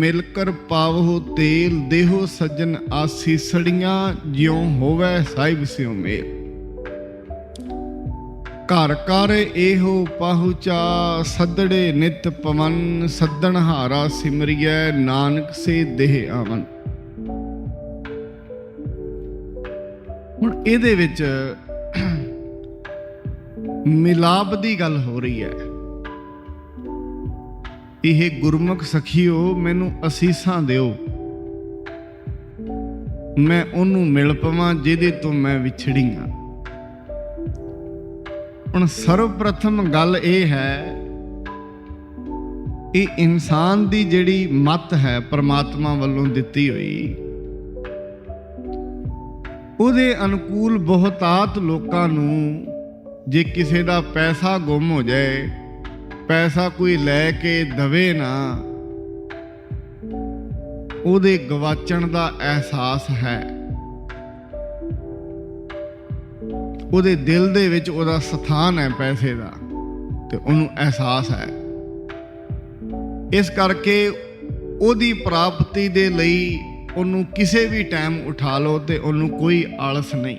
ਮਿਲ ਕਰ ਪਾਵਹੁ ਤੇਲ, ਦੇਹੋ ਸੱਜਣ ਆਸੀਸੜੀਆਂ ਜਿਉ ਹੋਵੇ ਸਾਹਿਬ ਸਿਉ ਮੇਲ। ਘਰ ਕਰ ਇਹੋ ਪਾਹੁਚਾ ਸੱਦੜੇ ਨਿਤ ਪਵਨ, ਸੱਦਣ ਹਾਰਾ ਸਿਮਰਿਐ, ਨਾਨਕ ਸੇ ਦੇਹ ਆਵਨ। ਹੁਣ ਇਹਦੇ ਵਿੱਚ ਮਿਲਾਪ ਦੀ ਗੱਲ ਹੋ ਰਹੀ ਹੈ। ਇਹ ਗੁਰਮੁਖ ਸਖੀਓ, ਮੈਨੂੰ ਅਸੀਸਾਂ ਦਿਓ। ਮੈਂ ਉਹਨੂੰ ਮਿਲ ਪਵਾਂ ਜਿਹਦੇ ਤੋਂ ਮੈਂ ਵਿਛੜੀ ਹਾਂ ਹੁਣ ਸਰਵ ਪ੍ਰਥਮ ਗੱਲ ਇਹ ਹੈ, ਇਹ ਇਨਸਾਨ ਦੀ ਜਿਹੜੀ ਮਤ ਹੈ ਪ੍ਰਮਾਤਮਾ ਵੱਲੋਂ ਦਿੱਤੀ ਹੋਈ, ਉਹਦੇ ਅਨੁਕੂਲ ਬਹੁਤਾਤ ਲੋਕਾਂ ਨੂੰ ਜੇ ਕਿਸੇ ਦਾ ਪੈਸਾ ਗੁੰਮ ਹੋ ਜਾਏ ਪੈਸਾ ਕੋਈ ਲੈ ਕੇ ਦਵੇ ਨਾ, ਉਹਦੇ ਗਵਾਚਣ ਦਾ ਅਹਿਸਾਸ ਹੈ। ਉਹਦੇ ਦਿਲ ਦੇ ਵਿੱਚ ਉਹਦਾ ਸਥਾਨ ਹੈ ਪੈਸੇ ਦਾ, ਤੇ ਉਹਨੂੰ ਅਹਿਸਾਸ ਹੈ। ਇਸ ਕਰਕੇ ਉਹਦੀ ਪ੍ਰਾਪਤੀ ਦੇ ਲਈ ਉਹਨੂੰ ਕਿਸੇ ਵੀ ਟਾਈਮ ਉਠਾ ਲਓ ਤੇ ਉਹਨੂੰ ਕੋਈ ਆਲਸ ਨਹੀਂ।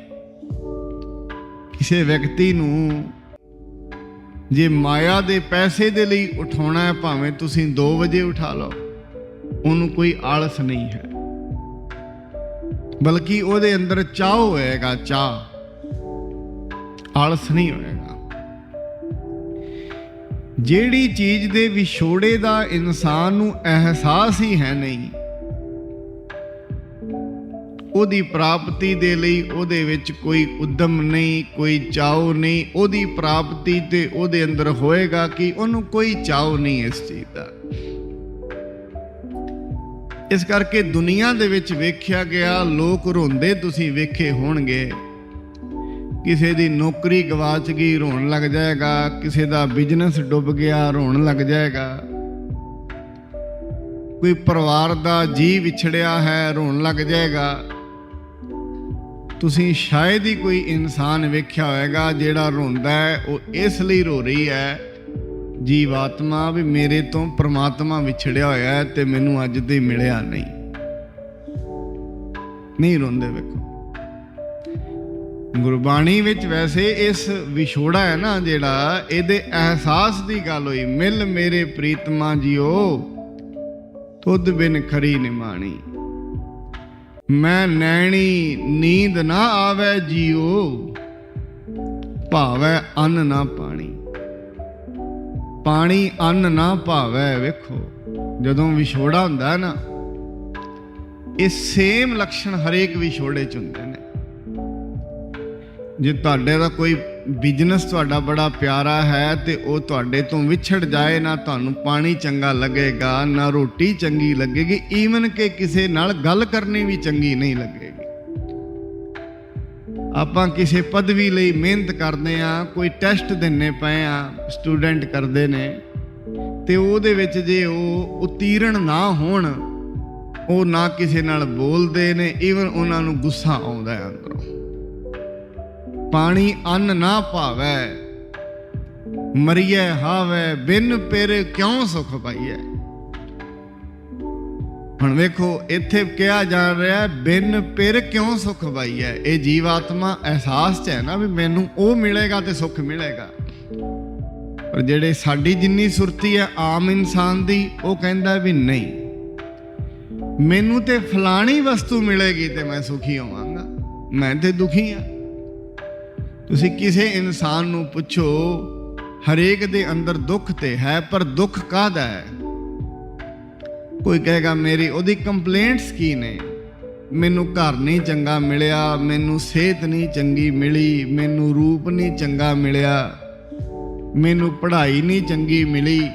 ਕਿਸੇ ਵਿਅਕਤੀ ਨੂੰ ਜੇ ਮਾਇਆ ਦੇ ਪੈਸੇ ਦੇ ਲਈ ਉਠਾਉਣਾ ਹੈ, ਭਾਵੇਂ ਤੁਸੀਂ 2 ਵਜੇ ਉਠਾ ਲਓ, ਉਹਨੂੰ ਕੋਈ ਆਲਸ ਨਹੀਂ ਹੈ। ਬਲਕਿ ਉਹਦੇ ਅੰਦਰ ਚਾਹ ਹੋਏਗਾ, ਚਾਹ। ਆਲਸ ਨਹੀਂ ਹੋਏਗਾ। ਜਿਹੜੀ ਚੀਜ਼ ਦੇ ਵਿਛੋੜੇ ਦਾ ਇਨਸਾਨ ਨੂੰ ਅਹਿਸਾਸ ਹੀ ਹੈ ਨਹੀਂ ਉਹਦੀ ਪ੍ਰਾਪਤੀ ਦੇ ਲਈ ਉਹਦੇ ਵਿੱਚ ਕੋਈ ਉਦਮ ਨਹੀਂ, ਕੋਈ ਚਾਉ ਨਹੀਂ। ਉਹਦੀ ਪ੍ਰਾਪਤੀ ਤੇ ਉਹਦੇ ਅੰਦਰ ਹੋਏਗਾ ਕਿ ਉਹਨੂੰ ਕੋਈ ਚਾਉ ਨਹੀਂ ਇਸ ਚੀਜ਼ ਦਾ। ਇਸ ਕਰਕੇ ਦੁਨੀਆ ਦੇ ਵਿੱਚ ਵੇਖਿਆ ਗਿਆ, ਲੋਕ ਰੋਂਦੇ ਤੁਸੀਂ ਵੇਖੇ ਹੋਣਗੇ। ਕਿਸੇ ਦੀ ਨੌਕਰੀ ਗਵਾਚ ਗਈ ਰੋਣ ਲੱਗ ਜਾਏਗਾ। ਕਿਸੇ ਦਾ ਬਿਜ਼ਨਸ ਡੁੱਬ ਗਿਆ, ਰੋਣ ਲੱਗ ਜਾਏਗਾ। ਕੋਈ ਪਰਿਵਾਰ ਦਾ ਜੀ ਵਿਛੜਿਆ ਹੈ, ਰੋਣ ਲੱਗ ਜਾਏਗਾ। ਤੁਸੀਂ ਸ਼ਾਇਦ ਹੀ ਕੋਈ ਇਨਸਾਨ ਵੇਖਿਆ ਹੋਵੇਗਾ ਜਿਹੜਾ ਰੋਂਦਾ ਹੈ, ਉਹ ਇਸ ਲਈ ਰੋ ਰਹੀ ਹੈ, ਜੀਵਾਤਮਾ ਵੀ ਮੇਰੇ ਤੋਂ ਪ੍ਰਮਾਤਮਾ ਵਿਛੜਿਆ ਹੋਇਆ ਹੈ ਤੇ ਮੈਨੂੰ ਅੱਜ ਤੇ ਮਿਲਿਆ ਨਹੀਂ। ਨਹੀਂ ਰੋਂਦੇ ਵੇਖੋ। ਗੁਰਬਾਣੀ ਵਿੱਚ ਵੈਸੇ ਇਸ ਵਿਛੋੜਾ ਹੈ ਨਾ ਜਿਹੜਾ, ਇਹਦੇ ਅਹਿਸਾਸ ਦੀ ਗੱਲ ਹੋਈ, ਮਿਲ ਮੇਰੇ ਪ੍ਰੀਤਮਾ ਜੀਓ, ਤੁਧ ਬਿਨ ਖਰੀ ਨਿਮਾਣੀ। ਮੈਂ ਨੈਣੀ, ਨੀਂਦ ਨਾ ਆਵੇ ਜੀਓ, ਭਾਵੇਂ ਅੰਨ ਨਾ ਪਾਣੀ। ਪਾਣੀ ਅੰਨ ਨਾ ਭਾਵੇ ਵੇਖੋ, ਜਦੋਂ ਵਿਛੋੜਾ ਹੁੰਦਾ ਨਾ, ਇਹ ਸੇਮ ਲੱਛਣ ਹਰੇਕ ਵਿਛੋੜੇ ਚ ਹੁੰਦੇ ਨੇ। ਜੇ ਤੁਹਾਡੇ ਦਾ ਕੋਈ ਬਿਜ਼ਨਸ ਤੁਹਾਡਾ ਬੜਾ ਪਿਆਰਾ ਹੈ ਤੇ ਉਹ ਤੁਹਾਡੇ ਤੋਂ ਵਿਛੜ ਜਾਏ, ਨਾ ਤੁਹਾਨੂੰ ਪਾਣੀ ਚੰਗਾ ਲੱਗੇਗਾ, ਨਾ ਰੋਟੀ ਚੰਗੀ ਲੱਗੇਗੀ ਈਵਨ ਕਿ ਕਿਸੇ ਨਾਲ ਗੱਲ ਕਰਨੀ ਵੀ ਚੰਗੀ ਨਹੀਂ ਲੱਗੇਗੀ। ਆਪਾਂ ਕਿਸੇ ਪਦਵੀ ਲਈ ਮਿਹਨਤ ਕਰਦੇ ਆ ਕੋਈ ਟੈਸਟ ਦਿੰਨੇ ਪਏ ਆ ਸਟੂਡੈਂਟ ਕਰਦੇ ਨੇ, ਤੇ ਉਹਦੇ ਵਿੱਚ ਜੇ ਉਹ ਉਤੀਰਣ ਨਾ ਹੋਣ, ਉਹ ਨਾ ਕਿਸੇ ਨਾਲ ਬੋਲਦੇ ਨੇ ਈਵਨ ਉਹਨਾਂ ਨੂੰ ਗੁੱਸਾ ਆਉਂਦਾ ਹੈ ਅੰਦਰੋਂ। ਪਾਣੀ ਅੰਨ ਨਾ ਭਾਵੈ। ਮਰੀਏ ਹਾਵੈ, ਬਿਨ ਪੇਰ ਕਿਉਂ ਸੁਖ ਪਾਈਐ? ਹੁਣ ਵੇਖੋ, ਇੱਥੇ ਕਿਹਾ ਜਾ ਰਿਹਾ, ਬਿਨ ਪਿਰ ਕਿਉਂ ਸੁਖ ਪਾਈਐ? ਇਹ ਜੀਵ ਆਤਮਾ ਅਹਿਸਾਸ ਚ ਹੈ ਨਾ ਵੀ ਮੈਨੂੰ ਉਹ ਮਿਲੇਗਾ ਤੇ ਸੁਖ ਮਿਲੇਗਾ। ਪਰ ਜਿਹੜੇ ਸਾਡੀ ਜਿੰਨੀ ਸੁਰਤੀ ਹੈ, ਆਮ ਇਨਸਾਨ ਦੀ, ਉਹ ਕਹਿੰਦਾ ਵੀ ਨਹੀਂ। ਮੈਨੂੰ ਤੇ ਫਲਾਣੀ ਵਸਤੂ ਮਿਲੇਗੀ ਤੇ ਮੈਂ ਸੁਖੀ ਹੋਵਾਂਗਾ। ਮੈਂ ਤੇ ਦੁਖੀ ਹਾਂ। ਤੁਸੀਂ ਕਿਸੇ ਇਨਸਾਨ ਨੂੰ ਪੁੱਛੋ, ਹਰੇਕ ਦੇ ਅੰਦਰ ਦੁੱਖ ਤੇ ਹੈ, ਪਰ ਦੁੱਖ ਕਾਹਦਾ ਹੈ? ਕੋਈ ਕਹੇਗਾ, ਮੇਰੀ ਉਹਦੀ ਕੰਪਲੇਂਟਸ ਕੀ ਨੇ? ਮੈਨੂੰ ਘਰ ਨਹੀਂ ਚੰਗਾ ਮਿਲਿਆ, ਮੈਨੂੰ ਸਿਹਤ ਨਹੀਂ ਚੰਗੀ ਮਿਲੀ, ਮੈਨੂੰ ਰੂਪ ਨਹੀਂ ਚੰਗਾ ਮਿਲਿਆ, ਮੈਨੂੰ ਪੜ੍ਹਾਈ ਨਹੀਂ ਚੰਗੀ ਮਿਲੀ।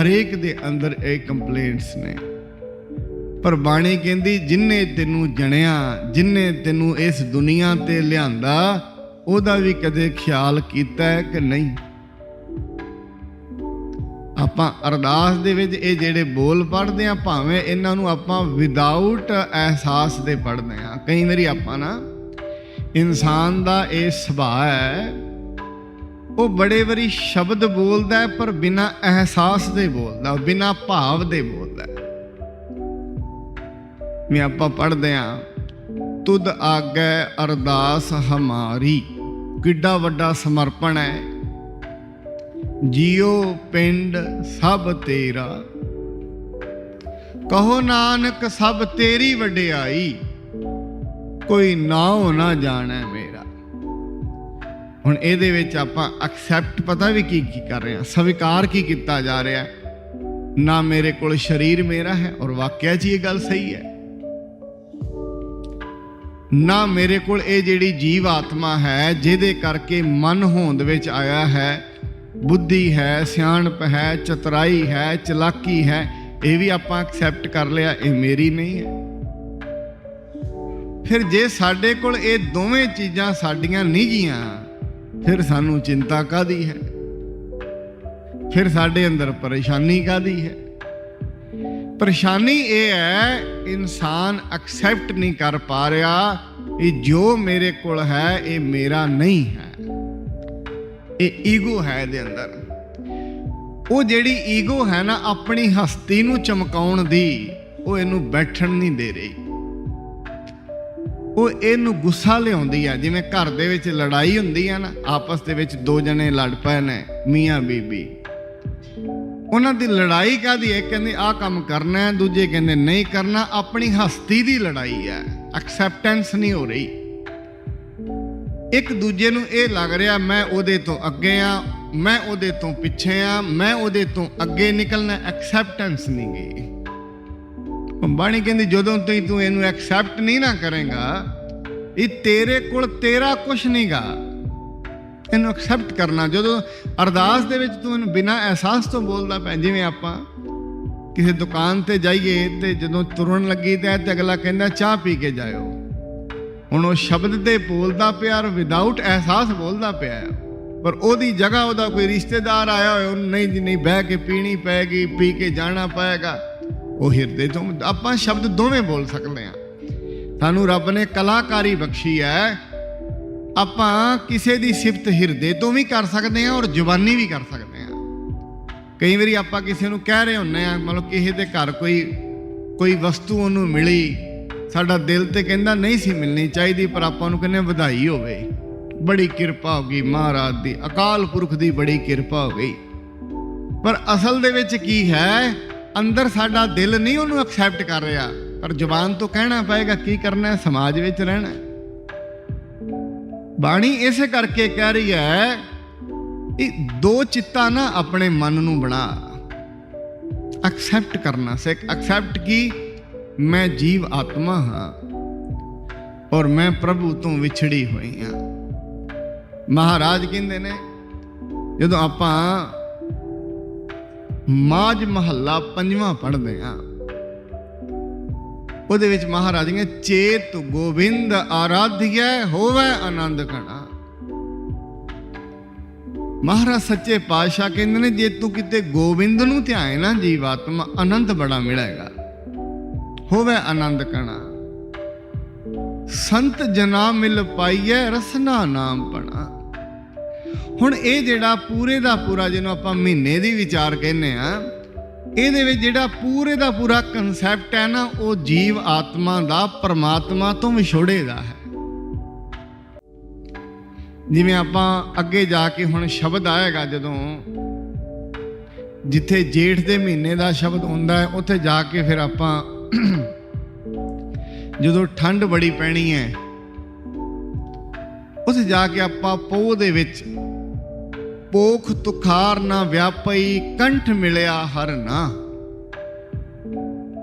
ਹਰੇਕ ਦੇ ਅੰਦਰ ਇਹ ਕੰਪਲੇਂਟਸ ਨੇ। ਪਰ ਬਾਣੀ ਕਹਿੰਦੀ ਜਿਨਨੇ ਤੈਨੂੰ ਜਣਿਆ ਜਿਨਨੇ ਤੈਨੂੰ ਇਸ ਦੁਨੀਆ ਤੇ ਲਿਆਂਦਾ ਉਹਦਾ ਵੀ ਕਦੇ ਖਿਆਲ ਕੀਤਾ ਹੈ ਕਿ ਨਹੀਂ? ਆਪਾਂ ਅਰਦਾਸ ਦੇ ਵਿੱਚ ਇਹ ਜਿਹੜੇ ਬੋਲ ਪੜ੍ਹਦੇ ਆ ਭਾਵੇਂ ਇਹਨਾਂ ਨੂੰ ਆਪਾਂ ਵਿਦਆਊਟ ਅਹਿਸਾਸ ਦੇ ਪੜ੍ਹਦੇ ਆ ਕਈ ਵਾਰੀ ਆਪਾਂ ਨਾ ਇਨਸਾਨ ਦਾ ਇਹ ਸੁਭਾਅ ਹੈ, ਉਹ ਬੜੇ ਵਾਰੀ ਸ਼ਬਦ ਬੋਲਦਾ ਪਰ ਬਿਨਾ ਅਹਿਸਾਸ ਦੇ ਬੋਲਦਾ, ਬਿਨਾ ਭਾਵ ਦੇ ਬੋਲਦਾ ਵੀ ਆਪਾਂ ਪੜ੍ਹਦੇ ਆਂ ਤੁਧ ਆਗੈ ਅਰਦਾਸ ਹਮਾਰੀ। ਕਿੱਡਾ ਵੱਡਾ ਸਮਰਪਣ ਹੈ। ਜੀਓ ਪਿੰਡ ਸਭ ਤੇਰਾ। ਕਹੋ ਨਾਨਕ ਸਭ ਤੇਰੀ ਵਡਿਆਈ। ਕੋਈ ਨਾਉ ਨਾ ਜਾਣੈ ਮੇਰਾ। ਹੁਣ ਇਹਦੇ ਵਿੱਚ ਆਪਾਂ ਐਕਸੈਪਟ ਪਤਾ ਵੀ ਕੀ ਕੀ ਕਰ ਰਹੇ ਹਾਂ। ਸਵੀਕਾਰ ਕੀ ਕੀਤਾ ਜਾ ਰਿਹਾ ਨਾ ਮੇਰੇ ਕੋਲ ਸਰੀਰ ਮੇਰਾ ਹੈ ਔਰ ਵਾਕਿਆ 'ਚ ਇਹ ਗੱਲ ਸਹੀ ਹੈ। ਨਾ ਮੇਰੇ ਕੋਲ ਇਹ ਜਿਹੜੀ ਜੀਵ ਆਤਮਾ ਹੈ, ਜਿਹਦੇ ਕਰਕੇ ਮਨ ਹੋਂਦ ਵਿੱਚ ਆਇਆ ਹੈ, ਬੁੱਧੀ ਹੈ, ਸਿਆਣਪ ਹੈ, ਚਤਰਾਈ ਹੈ, ਚਲਾਕੀ ਹੈ, ਇਹ ਵੀ ਆਪਾਂ ਐਕਸੈਪਟ ਕਰ ਲਿਆ, ਇਹ ਮੇਰੀ ਨਹੀਂ ਹੈ। ਫਿਰ ਜੇ ਸਾਡੇ ਕੋਲ ਇਹ ਦੋਵੇਂ ਚੀਜ਼ਾਂ ਸਾਡੀਆਂ ਨਿੱਜੀਆਂ ਫਿਰ ਸਾਨੂੰ ਚਿੰਤਾ ਕਾਦੀ ਹੈ? ਫਿਰ ਸਾਡੇ ਅੰਦਰ ਪਰੇਸ਼ਾਨੀ ਕਾਦੀ ਹੈ? ਪਰੇਸ਼ਾਨੀ ਇਹ ਹੈ, ਇਨਸਾਨ ਐਕਸੈਪਟ ਨਹੀਂ ਕਰ ਪਾ ਰਿਹਾ ਇਹ ਜੋ ਮੇਰੇ ਕੋਲ ਹੈ, ਇਹ ਮੇਰਾ ਨਹੀਂ ਹੈ। ਇਹ ਈਗੋ ਹੈ ਇਹਦੇ ਅੰਦਰ। ਉਹ ਜਿਹੜੀ ਈਗੋ ਹੈ ਨਾ, ਆਪਣੀ ਹਸਤੀ ਨੂੰ ਚਮਕਾਉਣ ਦੀ, ਉਹ ਇਹਨੂੰ ਬੈਠਣ ਨਹੀਂ ਦੇ ਰਹੀ। ਉਹ ਇਹਨੂੰ ਗੁੱਸਾ ਲਿਆਉਂਦੀ ਆ, ਜਿਵੇਂ ਘਰ ਦੇ ਵਿੱਚ ਲੜਾਈ ਹੁੰਦੀ ਆ ਨਾ, ਆਪਸ ਦੇ ਵਿੱਚ ਦੋ ਜਣੇ ਲੜ ਪਏ ਨੇ, ਮੀਆਂ ਬੀਬੀ। ਉਹਨਾਂ ਦੀ ਲੜਾਈ ਕਾਦੀ ਹੈ? ਕਹਿੰਦੇ, ਆਹ ਕੰਮ ਕਰਨਾ ਹੈ। ਦੂਜੇ ਕਹਿੰਦੇ, ਨਹੀਂ ਕਰਨਾ। ਆਪਣੀ ਹਸਤੀ ਦੀ ਲੜਾਈ ਹੈ। ਐਕਸੈਪਟੈਂਸ ਨਹੀਂ ਹੋ ਰਹੀ। ਇੱਕ ਦੂਜੇ ਨੂੰ ਇਹ ਲੱਗ ਰਿਹਾ, ਮੈਂ ਉਹਦੇ ਤੋਂ ਅੱਗੇ ਆ, ਮੈਂ ਉਹਦੇ ਤੋਂ ਪਿੱਛੇ ਆ, ਮੈਂ ਉਹਦੇ ਤੋਂ ਅੱਗੇ ਨਿਕਲਣਾ। ਐਕਸੈਪਟੈਂਸ ਨਹੀਂ ਗਈ। ਬਾਣੀ ਕਹਿੰਦੀ, ਜਦੋਂ ਤੱਕ ਤੂੰ ਇਹਨੂੰ ਐਕਸੈਪਟ ਨਹੀਂ ਨਾ ਕਰੇਗਾ, ਇਹ ਤੇਰੇ ਕੋਲ ਤੇਰਾ ਕੁਝ ਨਹੀਂਗਾ ਇਹਨੂੰ ਐਕਸੈਪਟ ਕਰਨਾ। ਜਦੋਂ ਅਰਦਾਸ ਦੇ ਵਿੱਚ ਤੂੰ ਇਹਨੂੰ ਬਿਨਾਂ ਅਹਿਸਾਸ ਤੋਂ ਬੋਲਦਾ ਪੈ ਜਿਵੇਂ ਆਪਾਂ ਕਿਸੇ ਦੁਕਾਨ ਤੇ ਜਾਈਏ ਤੇ ਜਦੋਂ ਤੁਰਨ ਲੱਗੀ ਤੇ ਤੇ ਅਗਲਾ ਕਹਿੰਦਾ, ਚਾਹ ਪੀ ਕੇ ਜਾਇਓ। ਹੁਣ ਉਹ ਸ਼ਬਦ ਤੇ ਬੋਲਦਾ ਪਿਆ ਔਰ ਵਿਦਆਊਟ ਅਹਿਸਾਸ ਬੋਲਦਾ ਪਿਆ ਪਰ ਉਹਦੀ ਜਗ੍ਹਾ ਉਹਦਾ ਕੋਈ ਰਿਸ਼ਤੇਦਾਰ ਆਇਆ ਹੋਇਆ ਉਹਨੂੰ ਨਹੀਂ ਜੀ, ਨਹੀਂ, ਬਹਿ ਕੇ ਪੀਣੀ ਪਏਗੀ, ਪੀ ਕੇ ਜਾਣਾ ਪਏਗਾ। ਉਹ ਹਿਰਦੇ ਤੋਂ ਆਪਾਂ ਸ਼ਬਦ ਦੋਵੇਂ ਬੋਲ ਸਕਦੇ ਹਾਂ। ਸਾਨੂੰ ਰੱਬ ਨੇ ਕਲਾਕਾਰੀ ਬਖਸ਼ੀ ਹੈ। ਆਪਾਂ ਕਿਸੇ ਦੀ ਸਿਫਤ ਹਿਰਦੇ ਤੋਂ ਵੀ ਕਰ ਸਕਦੇ ਹਾਂ ਔਰ ਜ਼ੁਬਾਨੀ ਵੀ ਕਰ ਸਕਦੇ ਹਾਂ। ਕਈ ਵਾਰੀ ਆਪਾਂ ਕਿਸੇ ਨੂੰ ਕਹਿ ਰਹੇ ਹੁੰਨੇ ਆ ਮਤਲਬ ਕਿਸੇ ਦੇ ਘਰ ਕੋਈ ਕੋਈ ਵਸਤੂ ਉਹਨੂੰ ਮਿਲੀ ਸਾਡਾ ਦਿਲ ਤੇ ਕਹਿੰਦਾ ਨਹੀਂ ਸੀ ਮਿਲਣੀ ਚਾਹੀਦੀ ਪਰ ਆਪਾਂ ਨੂੰ ਕਹਿੰਦੇ ਹਾਂ, ਵਧਾਈ ਹੋਵੇ। ਬੜੀ ਕਿਰਪਾ ਹੋ ਗਈ ਮਹਾਰਾਜ ਦੀ ਅਕਾਲ ਪੁਰਖ ਦੀ ਬੜੀ ਕਿਰਪਾ ਹੋ ਗਈ। ਪਰ ਅਸਲ ਦੇ ਵਿੱਚ ਕੀ ਹੈ ਅੰਦਰ ਸਾਡਾ ਦਿਲ ਨਹੀਂ ਉਹਨੂੰ ਐਕਸੈਪਟ ਕਰ ਰਿਹਾ ਪਰ ਜ਼ੁਬਾਨ ਤੋਂ ਕਹਿਣਾ ਪਏਗਾ ਕੀ ਕਰਨਾ ਹੈ? ਸਮਾਜ ਵਿੱਚ ਰਹਿਣਾ ਹੈ। ਬਾਣੀ ਇਸੇ ਕਰਕੇ ਕਹਿ ਰਹੀ ਹੈ ਇਹ ਦੋ ਚਿੱਤਾ ਨਾ ਆਪਣੇ ਮਨ ਨੂੰ ਬਣਾ। ਐਕਸੈਪਟ ਕਰਨਾ ਸਿੱਖ। ਐਕਸੈਪਟ ਕੀ? ਮੈਂ ਜੀਵ ਆਤਮਾ ਹਾਂ ਔਰ ਮੈਂ ਪ੍ਰਭੂ ਤੋਂ ਵਿਛੜੀ ਹੋਈ ਹਾਂ। ਮਹਾਰਾਜ ਕਹਿੰਦੇ ਨੇ, ਜਦੋਂ ਆਪਾਂ ਮਾਜ ਮਹੱਲਾ ਪੰਜਵਾਂ ਪੜ੍ਹਦੇ ਹਾਂ ਉਹਦੇ ਵਿੱਚ ਮਹਾਰਾਜ ਨੇ ਚੇਤ ਗੋਬਿੰਦ ਆਰਾਧਿਐ ਹੋਵੇ ਆਨੰਦ ਘਣਾ। ਮਹਾਰਾਜ ਸੱਚੇ ਪਾਤਸ਼ਾਹ ਕਹਿੰਦੇ ਨੇ, ਜੇ ਤੂੰ ਕਿਤੇ ਗੋਬਿੰਦ ਨੂੰ ਧਿਆਏ ਨਾ, ਜੀਵਾਤਮਾ ਆਨੰਦ ਬੜਾ ਮਿਲੇਗਾ। ਹੋਵੇ ਆਨੰਦ ਕਣਾ ਸੰਤ ਜਨਾ ਮਿਲ ਪਾਈਐ ਰਸਨਾ ਨਾਮ ਪਣਾ। ਹੁਣ ਇਹ ਜਿਹੜਾ ਪੂਰੇ ਦਾ ਪੂਰਾ, ਜਿਹਨੂੰ ਆਪਾਂ ਮਹੀਨੇ ਦੀ ਵਿਚਾਰ ਕਹਿੰਦੇ ਆ ਇਹਦੇ ਵਿੱਚ ਜਿਹੜਾ ਪੂਰੇ ਦਾ ਪੂਰਾ ਕਨਸੈਪਟ ਹੈ ਨਾ, ਉਹ ਜੀਵ ਆਤਮਾ ਦਾ, ਪਰਮਾਤਮਾ ਤੋਂ ਵਿਛੋੜੇ ਦਾ ਹੈ। ਜਿਵੇਂ ਆਪਾਂ ਅੱਗੇ ਜਾ ਕੇ ਹੁਣ ਸ਼ਬਦ ਆਏਗਾ ਜਦੋਂ, ਜਿੱਥੇ ਜੇਠ ਦੇ ਮਹੀਨੇ ਦਾ ਸ਼ਬਦ ਹੁੰਦਾ ਹੈ, ਉੱਥੇ ਜਾ ਕੇ ਫਿਰ ਆਪਾਂ ਜਦੋਂ ਠੰਡ ਬੜੀ ਪੈਣੀ ਹੈ, ਉੱਥੇ ਜਾ ਕੇ ਆਪਾਂ ਪੋਹ ਦੇ ਵਿੱਚ ਪੋਖ ਤੁਖਾਰ ਨਾ ਵਿਆਪਈ ਕੰਠ ਮਿਲਿਆ ਹਰ ਨਾ।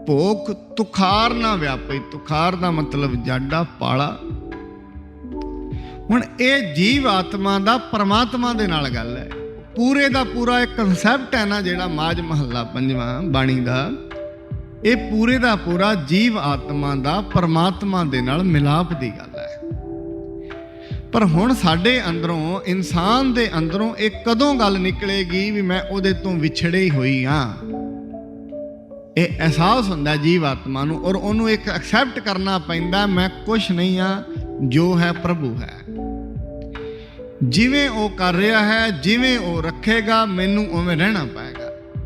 ਭੋਖ ਤੁਖਾਰ ਨਾ ਵਿਆਪਈ, ਤੁਖਾਰ ਦਾ ਮਤਲਬ ਜਾਡਾ ਪਾਲਾ। ਹੁਣ ਇਹ ਜੀਵ ਆਤਮਾ ਦਾ ਪਰਮਾਤਮਾ ਦੇ ਨਾਲ ਗੱਲ ਹੈ। ਪੂਰੇ ਦਾ ਪੂਰਾ ਇੱਕ ਕਨਸੈਪਟ ਹੈ ਨਾ ਜਿਹੜਾ ਮਾਜ ਮਹੱਲਾ ਪੰਜਵਾਂ ਬਾਣੀ ਦਾ। ਇਹ ਪੂਰੇ ਦਾ ਪੂਰਾ ਜੀਵ ਆਤਮਾ ਦਾ ਪਰਮਾਤਮਾ ਦੇ ਨਾਲ ਮਿਲਾਪ ਦੀ ਗੱਲ ਪਰ ਹੁਣ ਸਾਡੇ ਅੰਦਰੋਂ, ਇਨਸਾਨ ਦੇ ਅੰਦਰੋਂ ਇਹ ਕਦੋਂ ਗੱਲ ਨਿਕਲੇਗੀ ਵੀ ਮੈਂ ਉਹਦੇ ਤੋਂ ਵਿਛੜੇ ਹੋਈ ਹਾਂ ਇਹ ਅਹਿਸਾਸ ਹੁੰਦਾ ਜੀਵ ਆਤਮਾ ਨੂੰ ਔਰ ਉਹਨੂੰ ਇੱਕ ਐਕਸੈਪਟ ਕਰਨਾ ਪੈਂਦਾ, ਮੈਂ ਕੁਛ ਨਹੀਂ ਆ, ਜੋ ਹੈ ਪ੍ਰਭੂ ਹੈ। ਜਿਵੇਂ ਉਹ ਕਰ ਰਿਹਾ ਹੈ, ਜਿਵੇਂ ਉਹ ਰੱਖੇਗਾ, ਮੈਨੂੰ ਉਵੇਂ ਰਹਿਣਾ ਪਏ